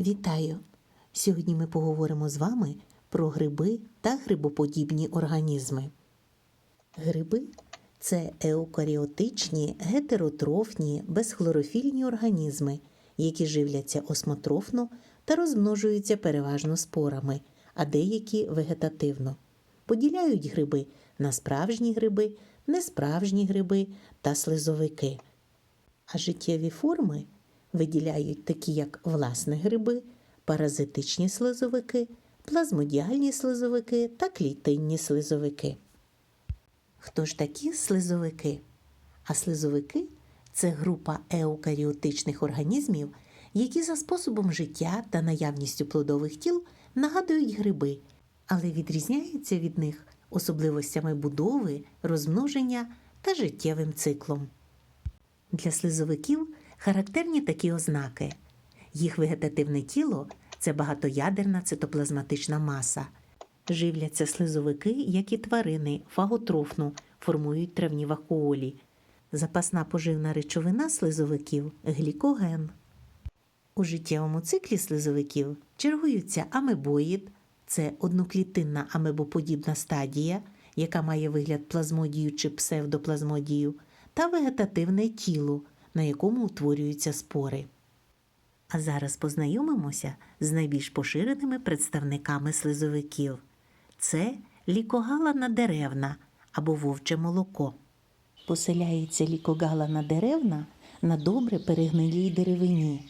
Вітаю! Сьогодні ми поговоримо з вами про гриби та грибоподібні організми. Гриби це еукаріотичні, гетеротрофні, безхлорофільні організми, які живляться осмотрофно та розмножуються переважно спорами, а деякі вегетативно. Поділяють гриби на справжні гриби, несправжні гриби та слизовики. А життєві форми виділяють такі, як власне гриби, паразитичні слизовики, плазмодіальні слизовики та клітинні слизовики. Хто ж такі слизовики? А слизовики це група еукаріотичних організмів, які за способом життя та наявністю плодових тіл нагадують гриби, але відрізняються від них особливостями будови, розмноження та життєвим циклом. Для слизовиків характерні такі ознаки. Їх вегетативне тіло це багатоядерна цитоплазматична маса. Живляться слизовики, як і тварини, фаготрофно, формують травні вакуолі. Запасна поживна речовина слизовиків глікоген. У життєвому циклі слизовиків чергуються амебоїд, це одноклітинна амебоподібна стадія, яка має вигляд плазмодію чи псевдоплазмодію, та вегетативне тіло, на якому утворюються спори. А зараз познайомимося з найбільш поширеними представниками слизовиків. Це лікогалана деревна або вовче молоко. Поселяється лікогалана деревна на добре перегнилій деревині.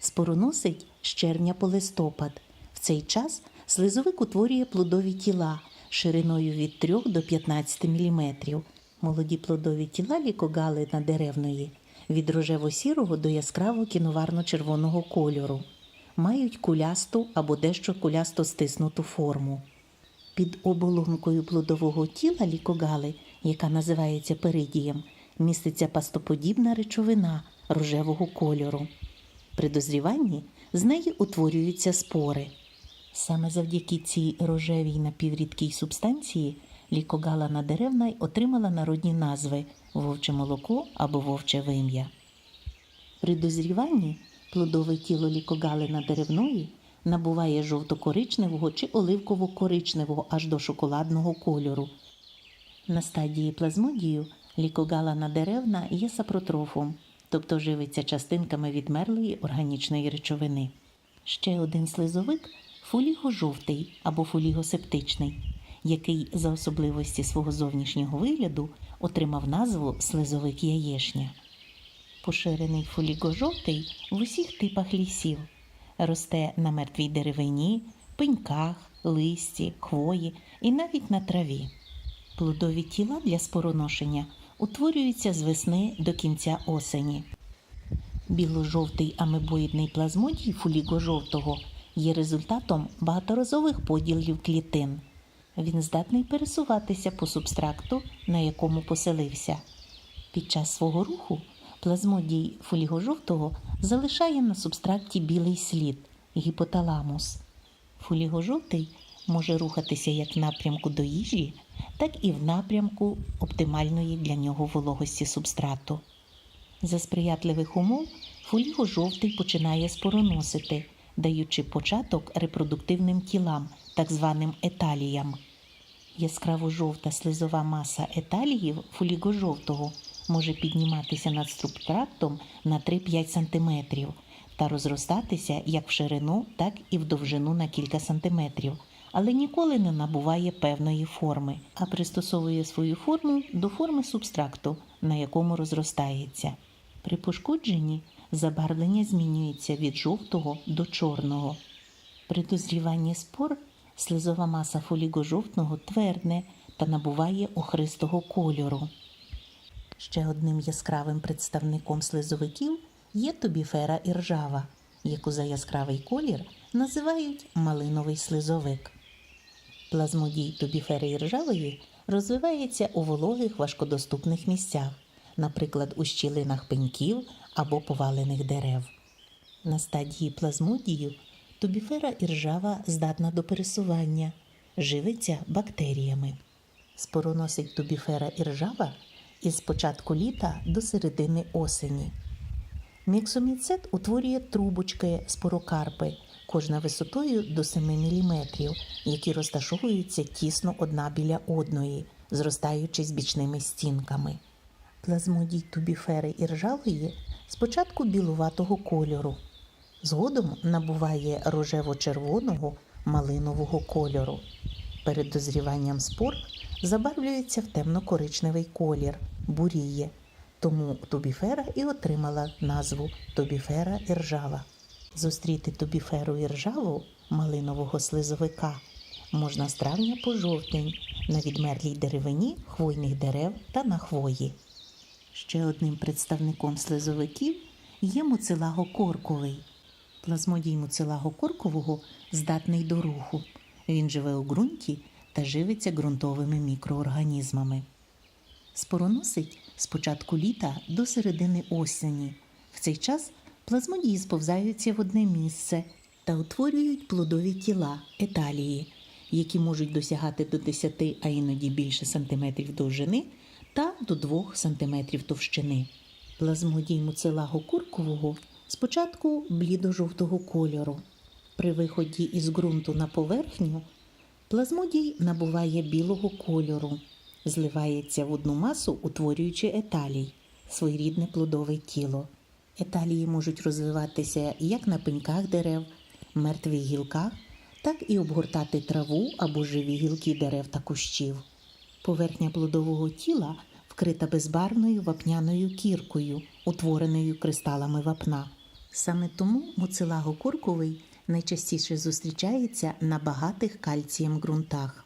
Спороносить з червня по листопад. В цей час слизовик утворює плодові тіла шириною від 3 до 15 мм. Молоді плодові тіла лікогалина деревної від рожево-сірого до яскраво кіноварно-червоного кольору. Мають кулясту або дещо кулясто стиснуту форму. Під оболонкою плодового тіла лікогали, яка називається перидієм, міститься пастоподібна речовина рожевого кольору. При дозріванні з неї утворюються спори. Саме завдяки цій рожевій напіврідкій субстанції лікогалана деревна й отримала народні назви вовче молоко або вовче вим'я. При дозріванні плодове тіло лікогалина деревної набуває жовто-коричневого чи оливково-коричневого аж до шоколадного кольору. На стадії плазмодію лікогалана деревна є сапротрофом, тобто живиться частинками відмерлої органічної речовини. Ще один слизовик фолігожовтий або фолігосептичний, який за особливості свого зовнішнього вигляду отримав назву слизовик яєшня. Поширений фолігожовтий в усіх типах лісів. Росте на мертвій деревині, пеньках, листі, хвої і навіть на траві. Плодові тіла для спороношення утворюються з весни до кінця осені. Біло-жовтий амебоїдний плазмодій фулігожовтого є результатом багаторазових поділів клітин. Він здатний пересуватися по субстракту, на якому поселився. Під час свого руху плазмодій фолігожовтого залишає на субстракті білий слід гіпоталамус. Фолігожовтий може рухатися як в напрямку до їжі, так і в напрямку оптимальної для нього вологості субстрату. За сприятливих умов фолігожовтий починає спороносити, даючи початок репродуктивним тілам, так званим еталіям. Яскраво жовта слизова маса еталіїв фолігожовтого може підніматися над субстрактом на 3-5 см та розростатися як в ширину, так і в довжину на кілька сантиметрів, але ніколи не набуває певної форми, а пристосовує свою форму до форми субстракту, на якому розростається. При пошкодженні забарвлення змінюється від жовтого до чорного. При дозріванні спор слизова маса фолігожовтного твердне та набуває охристого кольору. Ще одним яскравим представником слизовиків є тобіфера іржава, яку за яскравий колір називають малиновий слизовик. Плазмодій тобіфери іржавої розвивається у вологих важкодоступних місцях, наприклад, у щілинах пеньків або повалених дерев. На стадії плазмодію тубіфера іржава здатна до пересування, живиться бактеріями. Спороносить тубіфера іржава із початку літа до середини осені. Міксоміцет утворює трубочки спорокарпи, кожна висотою до 7 мм, які розташовуються тісно одна біля одної, зростаючись бічними стінками. Плазмодій тубіфери іржавої спочатку білуватого кольору, згодом набуває рожево-червоного малинового кольору. Перед дозріванням спор забарвлюється в темно-коричневий колір, буріє, тому тубіфера і отримала назву тубіфера іржава. Зустріти тубіферу іржаву малинового слизовика можна з травня по жовтень на відмерлій деревині хвойних дерев та на хвої. Ще одним представником слизовиків є муцилаго-корковий. Плазмодій муцилаго-коркового здатний до руху. Він живе у ґрунті та живиться ґрунтовими мікроорганізмами. Спороносить з початку літа до середини осені. В цей час плазмодії сповзаються в одне місце та утворюють плодові тіла еталії, які можуть досягати до 10, а іноді більше сантиметрів довжини та до 2 сантиметрів товщини. Плазмодій муцелаго куркового спочатку блідо-жовтого кольору. При виході із ґрунту на поверхню плазмодій набуває білого кольору, зливається в одну масу, утворюючи еталій, своєрідне плодове тіло. Еталії можуть розвиватися як на пеньках дерев, мертвих гілках, так і обгортати траву або живі гілки дерев та кущів. Поверхня плодового тіла вкрита безбарвною вапняною кіркою, утвореною кристалами вапна. Саме тому муцилаго курковий найчастіше зустрічається на багатих кальцієм ґрунтах.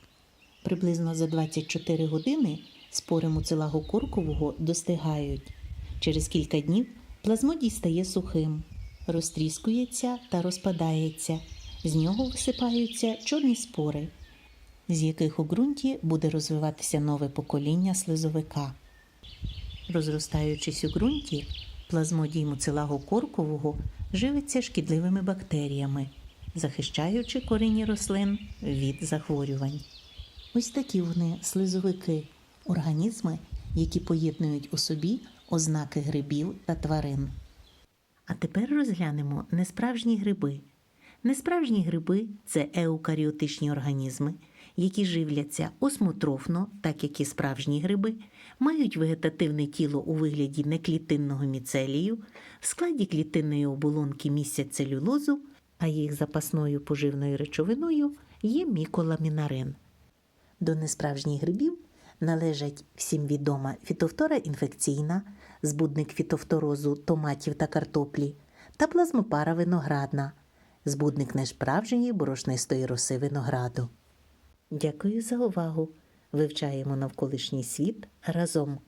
Приблизно за 24 години спори муцилаго куркового достигають. Через кілька днів плазмодій стає сухим, розтріскується та розпадається. З нього висипаються чорні спори, з яких у ґрунті буде розвиватися нове покоління слизовика. Розростаючись у ґрунті, плазмодій муцилаго коркового живиться шкідливими бактеріями, захищаючи корінні рослин від захворювань. Ось такі вони слизовики, організми, які поєднують у собі ознаки грибів та тварин. А тепер розглянемо несправжні гриби. Несправжні гриби це еукаріотичні організми, які живляться осмотрофно, так як і справжні гриби, мають вегетативне тіло у вигляді неклітинного міцелію, в складі клітинної оболонки містять целюлозу, а їх запасною поживною речовиною є міколамінарин. До несправжніх грибів належать всім відома фітофтора інфекційна, збудник фітофторозу томатів та картоплі та плазмопара виноградна, збудник несправжньої борошнистої роси винограду. Дякую за увагу! Вивчаємо навколишній світ разом.